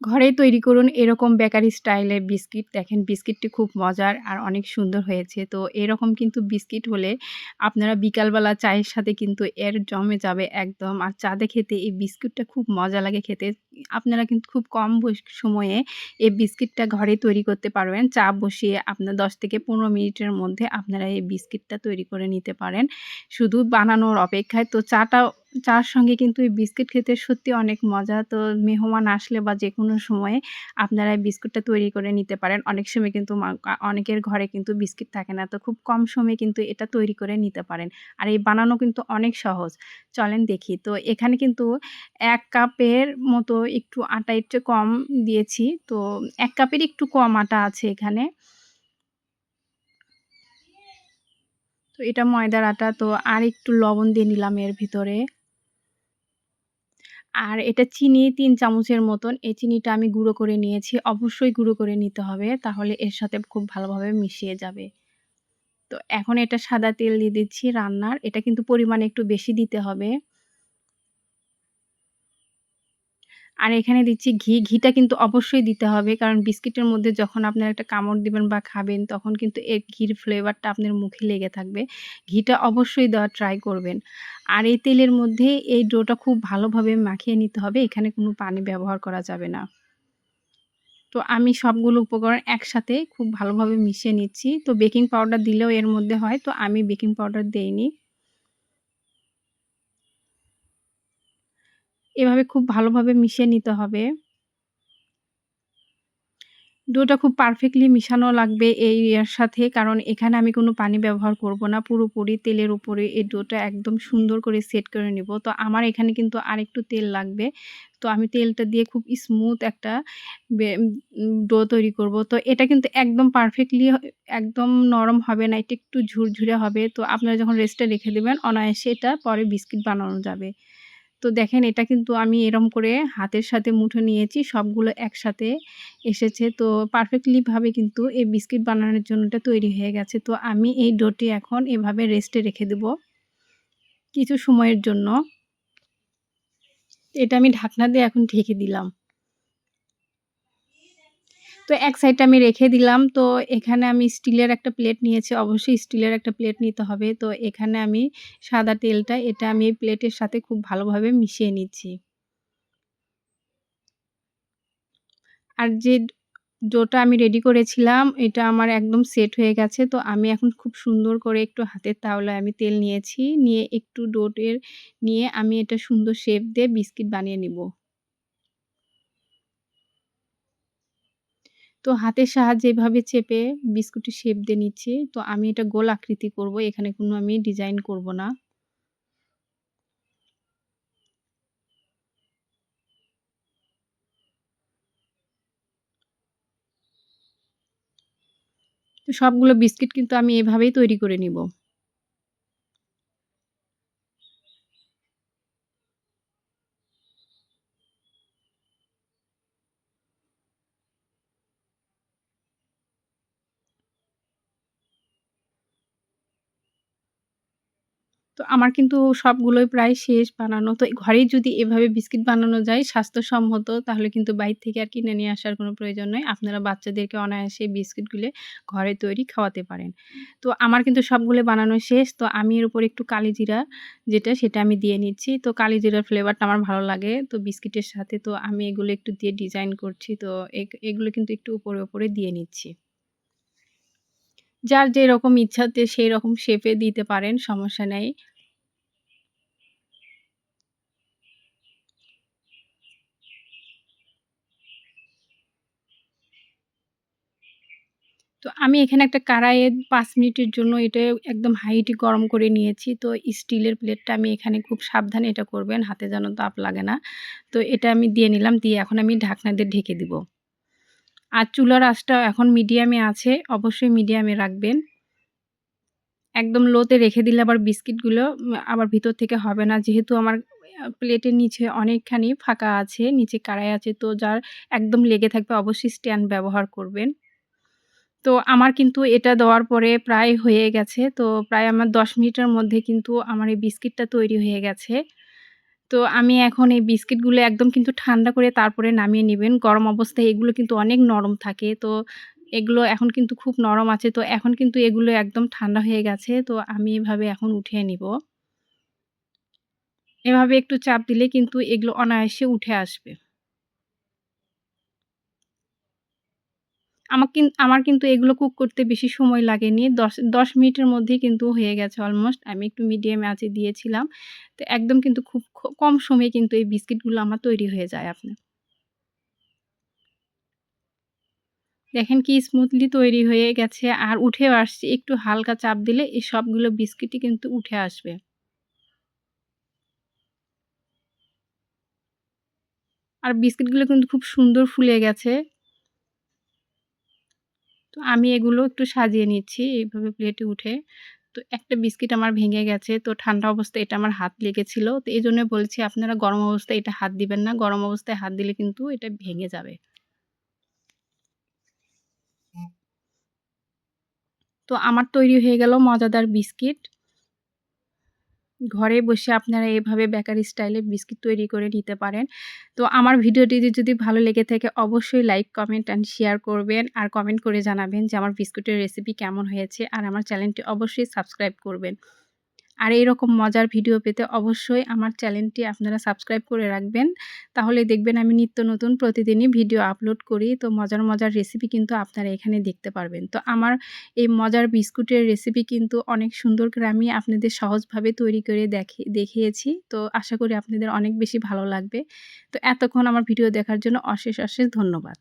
ঘরেই তৈরি করুন এরকম বেকারি স্টাইলের বিস্কিট। দেখেন বিস্কিটটি খুব মজার আর অনেক সুন্দর হয়েছে। তো এরকম কিন্তু বিস্কিট হলে আপনারা বিকালবেলা চায়ের সাথে কিন্তু এর জমে যাবে একদম। আর চাতে খেতে এই বিস্কিটটা খুব মজা লাগে খেতে। আপনারা কিন্তু খুব কম সময়ে এই বিস্কিটটা ঘরে তৈরি করতে পারবেন। চা বসিয়ে আপনার ১০ থেকে ১৫ মিনিটের মধ্যে আপনারা এই বিস্কিটটা তৈরি করে নিতে পারেন। শুধু বানানোর অপেক্ষায়। তো চাটাও চা'র সঙ্গে কিন্তু এই বিস্কিট খেতে সত্যি অনেক মজা। তো মেহমান আসলে বা যে কোনো সময়ে আপনারা এই বিস্কুটটা তৈরি করে নিতে পারেন। অনেক সময় কিন্তু অনেকের ঘরে কিন্তু বিস্কিট থাকে না। তো খুব কম সময়ে কিন্তু এটা তৈরি করে নিতে পারেন। আর এই বানানো কিন্তু অনেক সহজ। চলেন দেখি। তো এখানে কিন্তু এক কাপের মতো একটু আটা একটু কম দিয়েছি। তো এক কাপের একটু কম আটা আছে এখানে। তো এটা ময়দার আটা। তো আর একটু লবণ দিয়ে নিলাম এর ভিতরে। আর এটা চিনি তিন চামচের মতন। এই চিনিটা আমি গুঁড়ো করে নিয়েছি। অবশ্যই গুঁড়ো করে নিতে হবে। তাহলে এর সাথে খুব ভালোভাবে মিশিয়ে যাবে। তো এখন এটা সাদা তেল দিয়ে দিচ্ছি রান্নার। এটা কিন্তু পরিমাণে একটু বেশি দিতে হবে। আর এখানে দিচ্ছি ঘি। ঘিটা কিন্তু অবশ্যই দিতে হবে। কারণ বিস্কিটের মধ্যে যখন আপনার একটা কামড় দিবেন বা খাবেন, তখন কিন্তু এই ঘির ফ্লেভারটা আপনার মুখে লেগে থাকবে। ঘিটা অবশ্যই দেওয়া ট্রাই করবেন। আর এই তেলের মধ্যে এই ডোটা খুব ভালোভাবে মাখিয়ে নিতে হবে। এখানে কোনো পানি ব্যবহার করা যাবে না। তো আমি সবগুলো উপকরণ একসাথে খুব ভালোভাবে মিশিয়ে নিচ্ছি। তো বেকিং পাউডার দিলেও এর মধ্যে হয়। তো আমি বেকিং পাউডার দেইনি। এভাবে খুব ভালোভাবে মিশিয়ে নিতে হবে। ডোটা খুব পারফেক্টলি মিশানো লাগবে এই এর সাথে। কারণ এখানে আমি কোনো পানি ব্যবহার করব না। পুরোপুরি তেলের উপরে এই ডোটা একদম সুন্দর করে সেট করে নিব। তো আমার এখানে কিন্তু আরেকটু তেল লাগবে। তো আমি তেলটা দিয়ে খুব স্মুথ একটা ডো তৈরি করব। তো এটা কিন্তু একদম পারফেক্টলি একদম নরম হবে না। এটা একটু ঝুরঝুরে হবে। তো আপনারা যখন রেস্টে রেখে দেবেন, অনায়াসে এটা পরে বিস্কিট বানানো যাবে। তো দেখেন এটা কিন্তু আমি এরম করে হাতের সাথে মুঠো নিয়েছি। সবগুলো একসাথে এসেছে। তো পারফেক্টলিভাবে কিন্তু এই বিস্কিট বানানোর জন্য এটা তৈরি হয়ে গেছে। তো আমি এই ডোটি এখন এভাবে রেস্টে রেখে দেব। কিছু সময়ের জন্য। এটা আমি ঢাকনা দিয়ে এখন ঢেকে দিলাম। তো এক সাইডে আমি রেখে দিলাম। তো এখানে আমি স্টিলের একটা প্লেট নিয়েছি। অবশ্যই স্টিলের একটা প্লেট নিতে হবে। তো এখানে আমি সাদা তেলটা, এটা আমি প্লেটের সাথে খুব ভালোভাবে মিশিয়ে নিচ্ছি। আর যে ডোটা আমি রেডি করেছিলাম, এটা আমার একদম সেট হয়ে গেছে। তো আমি এখন খুব সুন্দর করে একটু হাতের তাওলায় আমি তেল নিয়েছি। নিয়ে একটু ডোটের নিয়ে আমি এটা সুন্দর শেপ দিয়ে বিস্কিট বানিয়ে নিব। তো হাতের সাহায্যে এভাবে চেপে বিস্কুটের শেপ দিয়ে নিচ্ছি। তো আমি এটা গোল আকৃতি করব। এখানে কোনো আমি ডিজাইন করব না। তো সবগুলো বিস্কিট কিন্তু আমি এভাবেই তৈরি করে নিব। তো আমার কিন্তু সবগুলোই প্রায় শেষ বানানো। তো ঘরেই যদি এভাবে বিস্কিট বানানো যায় স্বাস্থ্যসম্মত তাহলে কিন্তু বাইর থেকে আর কিনে নিয়ে আসার কোনো প্রয়োজন নেই। আপনারা বাচ্চাদেরকে অনায়াসে বিস্কিটগুলো ঘরে তৈরি খাওয়াতে পারেন। তো আমার কিন্তু সবগুলো বানানো শেষ। তো আমি এর উপর একটু কালিজিরা যেটা সেটা আমি দিয়ে নিচ্ছি। তো কালিজিরার ফ্লেভারটা আমার ভালো লাগে। তো বিস্কিটের সাথে তো আমি এগুলো একটু দিয়ে ডিজাইন করছি। তো এগ এগুলো কিন্তু একটু উপরে, উপরে দিয়ে নিচ্ছি। যার যেরকম ইচ্ছাতে সেই রকম শেপে দিতে পারেন, সমস্যা নেই। তো আমি এখানে একটা কড়াইয়ে ৫ মিনিটের জন্য এটা একদম হাই হিটে গরম করে নিয়েছি। তো স্টিলের প্লেটটা আমি এখানে খুব সাবধানে এটা করবেন। হাতে যেন তাপ লাগে না। তো এটা আমি দিয়ে নিলাম। দিয়ে এখন আমি ঢাকনা দিয়ে ঢেকে দিব। আর চুলার আঁচটা এখন মিডিয়ামে আছে। অবশ্যই মিডিয়ামে রাখবেন। একদম লোতে রেখে দিলে আবার বিস্কিটগুলো আবার ভিতর থেকে হবে না। যেহেতু আমার প্লেটের নিচে অনেকখানি ফাঁকা আছে, নিচে কড়াই আছে। তো যার একদম লেগে থাকবে অবশ্যই স্ট্যান্ড ব্যবহার করবেন। তো আমার কিন্তু এটা দেওয়ার পরে প্রায় হয়ে গেছে। তো প্রায় আমার ১০ মিনিটের মধ্যে কিন্তু আমার এই বিস্কিটটা তৈরি হয়ে গেছে। তো আমি এখন এই বিস্কিটগুলো একদম কিন্তু ঠান্ডা করে তারপরে নামিয়ে নেবেন গরম অবস্থায় এগুলো কিন্তু অনেক নরম থাকে। তো এগুলো এখন কিন্তু খুব নরম আছে। তো এখন কিন্তু এগুলো একদম ঠান্ডা হয়ে গেছে। তো আমি এভাবে এখন উঠিয়ে নিব। এভাবে একটু চাপ দিলে কিন্তু এগুলো অনায়াসে উঠে আসবে। আমা কিন, আমার কিন্তু এগুলো কুক করতে বেশি সময় লাগেনি। দশ দশ মিনিটের মধ্যেই কিন্তু হয়ে গেছে অলমোস্ট। আমি একটু মিডিয়াম আঁচে দিয়েছিলাম। তো একদম কিন্তু খুব কম সময়ে কিন্তু এই বিস্কিটগুলো আমার তৈরি হয়ে যায় আপনে দেখেন কি স্মুথলি তৈরি হয়ে গেছে আর উঠেও আসছে। একটু হালকা চাপ দিলে এই সবগুলো বিস্কিটই কিন্তু উঠে আসবে। আর বিস্কিটগুলো কিন্তু খুব সুন্দর ফুলে গেছে। তো আমি এগুলো একটু সাজিয়ে নিচ্ছি এইভাবে প্লেটে উঠে। তো একটা বিস্কিট আমার ভেঙে গেছে। তো ঠান্ডা অবস্থায় এটা আমার হাত লেগেছিল। তো এই জন্য বলছি আপনারা গরম অবস্থায় এটা হাত দিবেন না। গরম অবস্থায় হাত দিলে কিন্তু এটা ভেঙে যাবে। তো আমার তৈরি হয়ে গেল মজাদার বিস্কিট। ঘরে বসে আপনারা এভাবে বেকারি স্টাইলে বিস্কিট তৈরি করে নিতে পারেন। তো আমার ভিডিওটি যদি ভালো লেগে থাকে অবশ্যই লাইক, কমেন্ট অ্যান্ড শেয়ার করবেন। আর কমেন্ট করে জানাবেন যে আমার বিস্কুটের রেসিপি কেমন হয়েছে। আর আমার চ্যানেলটি অবশ্যই সাবস্ক্রাইব করবেন। আর এইরকম মজার ভিডিও পেতে অবশ্যই আমার চ্যানেলটি আপনারা সাবস্ক্রাইব করে রাখবেন। তাহলে দেখবেন আমি নিত্য নতুন প্রতিদিনই ভিডিও আপলোড করি। তো মজার, মজার রেসিপি কিন্তু আপনারা এখানে দেখতে পারবেন। তো আমার এই মজার বিস্কুটের রেসিপি কিন্তু অনেক সুন্দর করে আমি আপনাদের সহজভাবে তৈরি করে দেখে দেখিয়েছি। তো আশা করি আপনাদের অনেক বেশি ভালো লাগবে। তো এতক্ষণ আমার ভিডিও দেখার জন্য অশেষ, অশেষ ধন্যবাদ।